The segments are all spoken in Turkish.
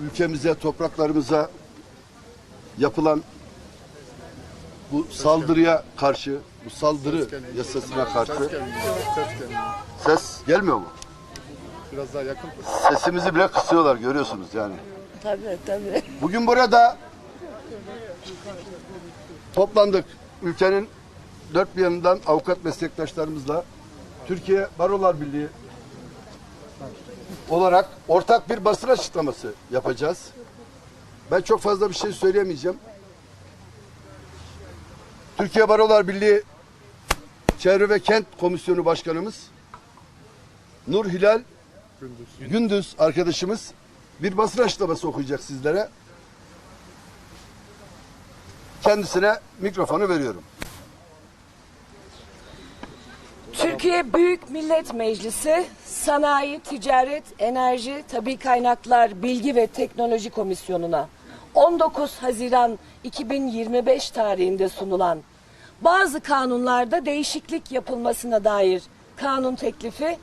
ülkemize, topraklarımıza yapılan bu saldırıya karşı, bu saldırı yasasına karşı Ses gelmiyor. Mu? Biraz daha yakın. Sesimizi bile kısıyorlar görüyorsunuz yani. Tabii tabii. Bugün burada toplandık. Ülkenin dört bir yanından avukat meslektaşlarımızla Türkiye Barolar Birliği olarak ortak bir basın açıklaması yapacağız. Ben çok fazla bir şey söyleyemeyeceğim. Türkiye Barolar Birliği Çevre ve Kent Komisyonu Başkanımız Nur Hilal Gündüz. Arkadaşımız bir basın açıklaması okuyacak sizlere. Kendisine mikrofonu veriyorum. Türkiye Büyük Millet Meclisi Sanayi, Ticaret, Enerji, Tabi Kaynaklar, Bilgi ve Teknoloji Komisyonu'na 19 Haziran 2025 tarihinde sunulan bazı kanunlarda değişiklik yapılmasına dair kanun teklifi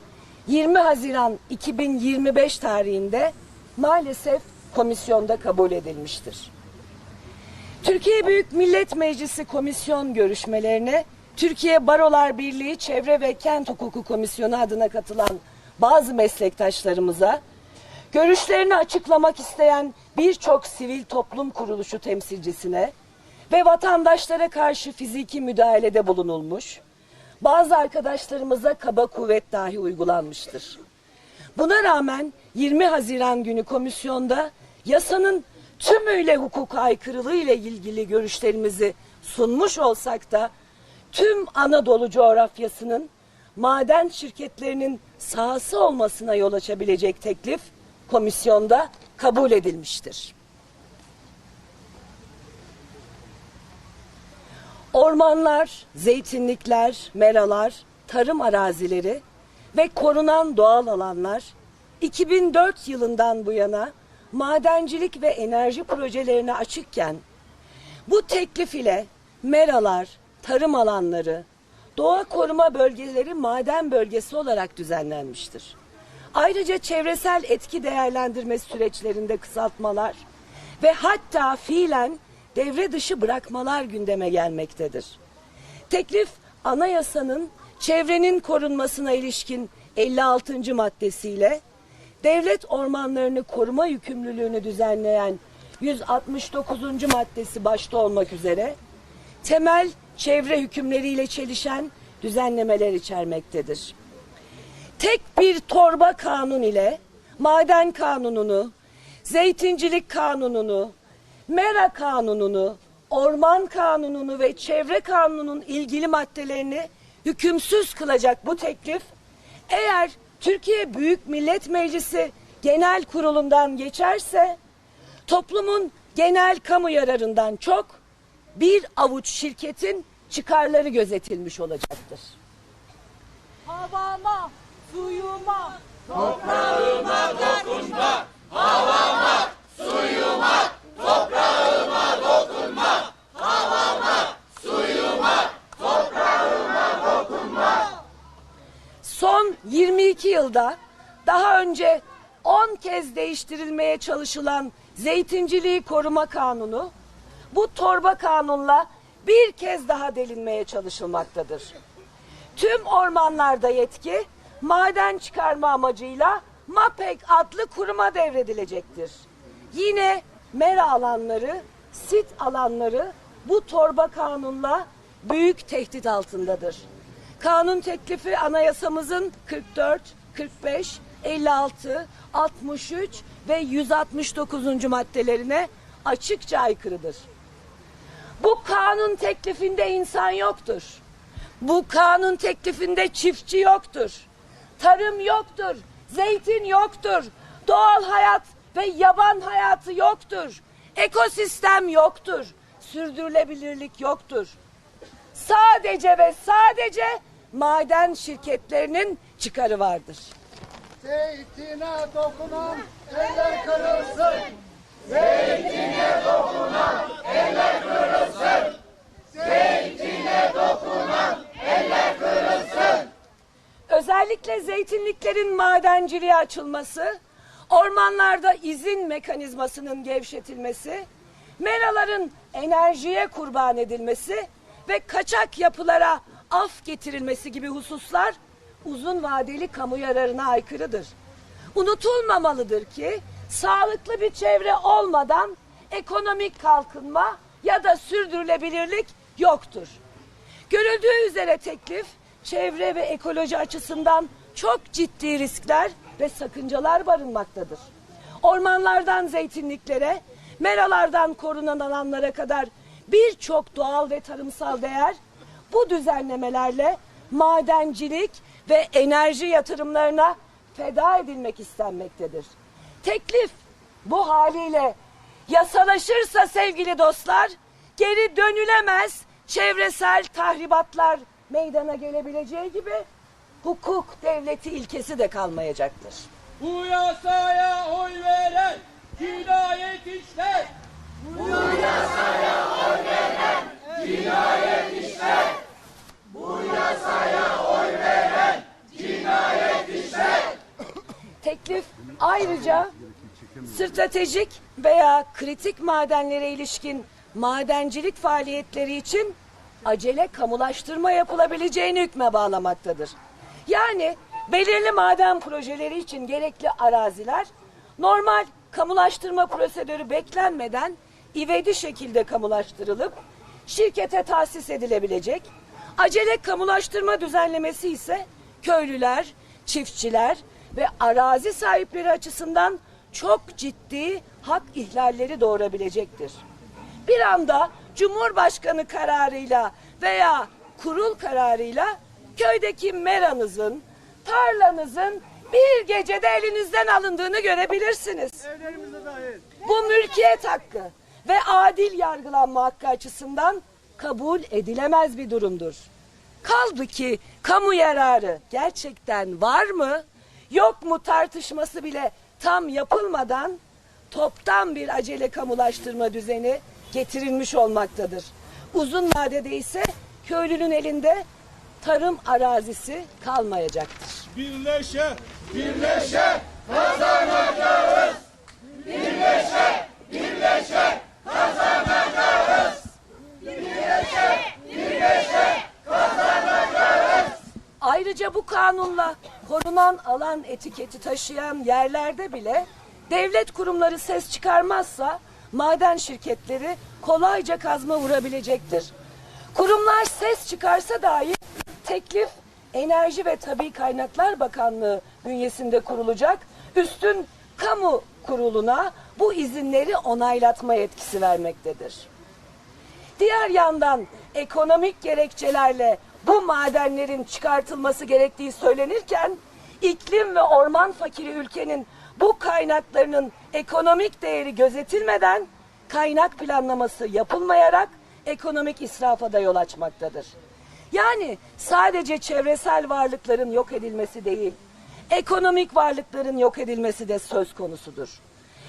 20 Haziran 2025 tarihinde maalesef komisyonda kabul edilmiştir. Türkiye Büyük Millet Meclisi komisyon görüşmelerine Türkiye Barolar Birliği Çevre ve Kent Hukuku Komisyonu adına katılan bazı meslektaşlarımıza, görüşlerini açıklamak isteyen birçok sivil toplum kuruluşu temsilcisine ve vatandaşlara karşı fiziki müdahalede bulunulmuş, bazı arkadaşlarımıza kaba kuvvet dahi uygulanmıştır. Buna rağmen 20 Haziran günü komisyonda yasanın tümüyle hukuka aykırılığı ile ilgili görüşlerimizi sunmuş olsak da tüm Anadolu coğrafyasının maden şirketlerinin sahası olmasına yol açabilecek teklif komisyonda kabul edilmiştir. Ormanlar, zeytinlikler, meralar, tarım arazileri ve korunan doğal alanlar 2004 yılından bu yana madencilik ve enerji projelerine açıkken bu teklif ile meralar, tarım alanları, doğa koruma bölgeleri maden bölgesi olarak düzenlenmiştir. Ayrıca çevresel etki değerlendirme süreçlerinde kısaltmalar ve hatta fiilen devre dışı bırakmalar gündeme gelmektedir. Teklif anayasanın çevrenin korunmasına ilişkin 56. maddesiyle devlet ormanlarını koruma yükümlülüğünü düzenleyen 169. maddesi başta olmak üzere temel çevre hükümleriyle çelişen düzenlemeler içermektedir. Tek bir torba kanun ile maden kanununu, zeytincilik kanununu, mera kanununu, orman kanununu ve çevre kanununun ilgili maddelerini hükümsüz kılacak bu teklif eğer Türkiye Büyük Millet Meclisi Genel Kurulu'ndan geçerse toplumun genel kamu yararından çok bir avuç şirketin çıkarları gözetilmiş olacaktır. Havama, suyuma, Son 22 yılda daha önce 10 kez değiştirilmeye çalışılan Zeytinciliği Koruma Kanunu bu torba kanunla bir kez daha delinmeye çalışılmaktadır. Tüm ormanlarda yetki maden çıkarma amacıyla MAPEK adlı kuruma devredilecektir. Yine mera alanları, sit alanları bu torba kanunla büyük tehdit altındadır. Kanun teklifi anayasamızın 44, 45, 56, 63 ve 169. maddelerine açıkça aykırıdır. Bu kanun teklifinde insan yoktur. Bu kanun teklifinde çiftçi yoktur. Tarım yoktur. Zeytin yoktur. Doğal hayat ve yaban hayatı yoktur. Ekosistem yoktur. Sürdürülebilirlik yoktur. Sadece ve sadece maden şirketlerinin çıkarı vardır. Zeytine dokunan eller kırılsın. Özellikle zeytinliklerin madenciliğe açılması ormanlarda izin mekanizmasının gevşetilmesi, meraların enerjiye kurban edilmesi ve kaçak yapılara af getirilmesi gibi hususlar uzun vadeli kamu yararına aykırıdır. Unutulmamalıdır ki sağlıklı bir çevre olmadan ekonomik kalkınma ya da sürdürülebilirlik yoktur. Görüldüğü üzere teklif çevre ve ekoloji açısından çok ciddi riskler ve sakıncalar barınmaktadır. Ormanlardan zeytinliklere, meralardan korunan alanlara kadar birçok doğal ve tarımsal değer bu düzenlemelerle madencilik ve enerji yatırımlarına feda edilmek istenmektedir. Teklif bu haliyle yasalaşırsa sevgili dostlar geri dönülemez çevresel tahribatlar meydana gelebileceği gibi hukuk devleti ilkesi de kalmayacaktır. Bu yasaya oy veren cinayet işler. Teklif ayrıca stratejik veya kritik madenlere ilişkin madencilik faaliyetleri için acele kamulaştırma yapılabileceğini hükme bağlamaktadır. Yani belirli maden projeleri için gerekli araziler normal kamulaştırma prosedürü beklenmeden ivedi şekilde kamulaştırılıp şirkete tahsis edilebilecek. Acele kamulaştırma düzenlemesi ise köylüler, çiftçiler ve arazi sahipleri açısından çok ciddi hak ihlalleri doğurabilecektir. Bir anda Cumhurbaşkanı kararıyla veya kurul kararıyla köydeki meranızın, tarlanızın bir gecede elinizden alındığını görebilirsiniz. Bu mülkiyet hakkı ve adil yargılanma hakkı açısından kabul edilemez bir durumdur. Kaldı ki kamu yararı gerçekten var mı yok mu tartışması bile tam yapılmadan toptan bir acele kamulaştırma düzeni getirilmiş olmaktadır. Uzun vadede ise köylünün elinde tarım arazisi kalmayacaktır. Birleşe, Birleşe Ayrıca bu kanunla korunan alan etiketi taşıyan yerlerde bile devlet kurumları ses çıkarmazsa maden şirketleri kolayca kazma vurabilecektir. Kurumlar ses çıkarsa dahi teklif Enerji ve Tabi Kaynaklar Bakanlığı bünyesinde kurulacak üstün kamu kuruluna bu izinleri onaylatma yetkisi vermektedir. Diğer yandan ekonomik gerekçelerle bu madenlerin çıkartılması gerektiği söylenirken iklim ve orman fakiri ülkenin bu kaynaklarının ekonomik değeri gözetilmeden kaynak planlaması yapılmayarak ekonomik israfa da yol açmaktadır. Yani sadece çevresel varlıkların yok edilmesi değil, ekonomik varlıkların yok edilmesi de söz konusudur.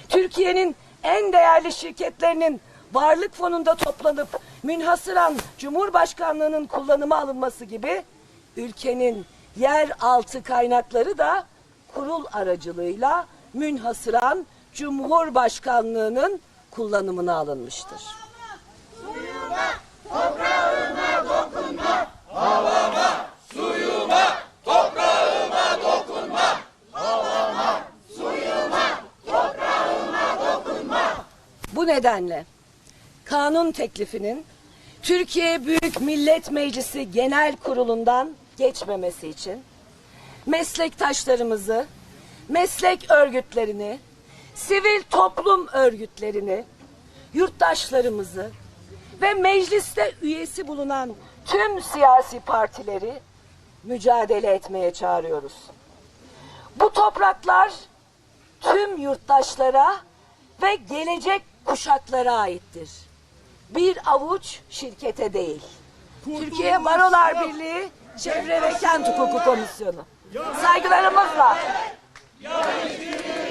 Türkiye'nin en değerli şirketlerinin varlık fonunda toplanıp münhasıran Cumhurbaşkanlığının kullanıma alınması gibi ülkenin yer altı kaynakları da kurul aracılığıyla münhasıran Cumhurbaşkanlığının kullanımına alınmıştır. Bu nedenle kanun teklifinin Türkiye Büyük Millet Meclisi Genel Kurulu'ndan geçmemesi için meslektaşlarımızı, meslek örgütlerini, sivil toplum örgütlerini, yurttaşlarımızı ve mecliste üyesi bulunan tüm siyasi partileri mücadele etmeye çağırıyoruz. Bu topraklar tüm yurttaşlara ve gelecek kuşaklara aittir. Bir avuç şirkete değil. Türkiye Barolar Birliği Çevre ve Kent Hukuku Komisyonu. Saygılarımızla. Dostlar,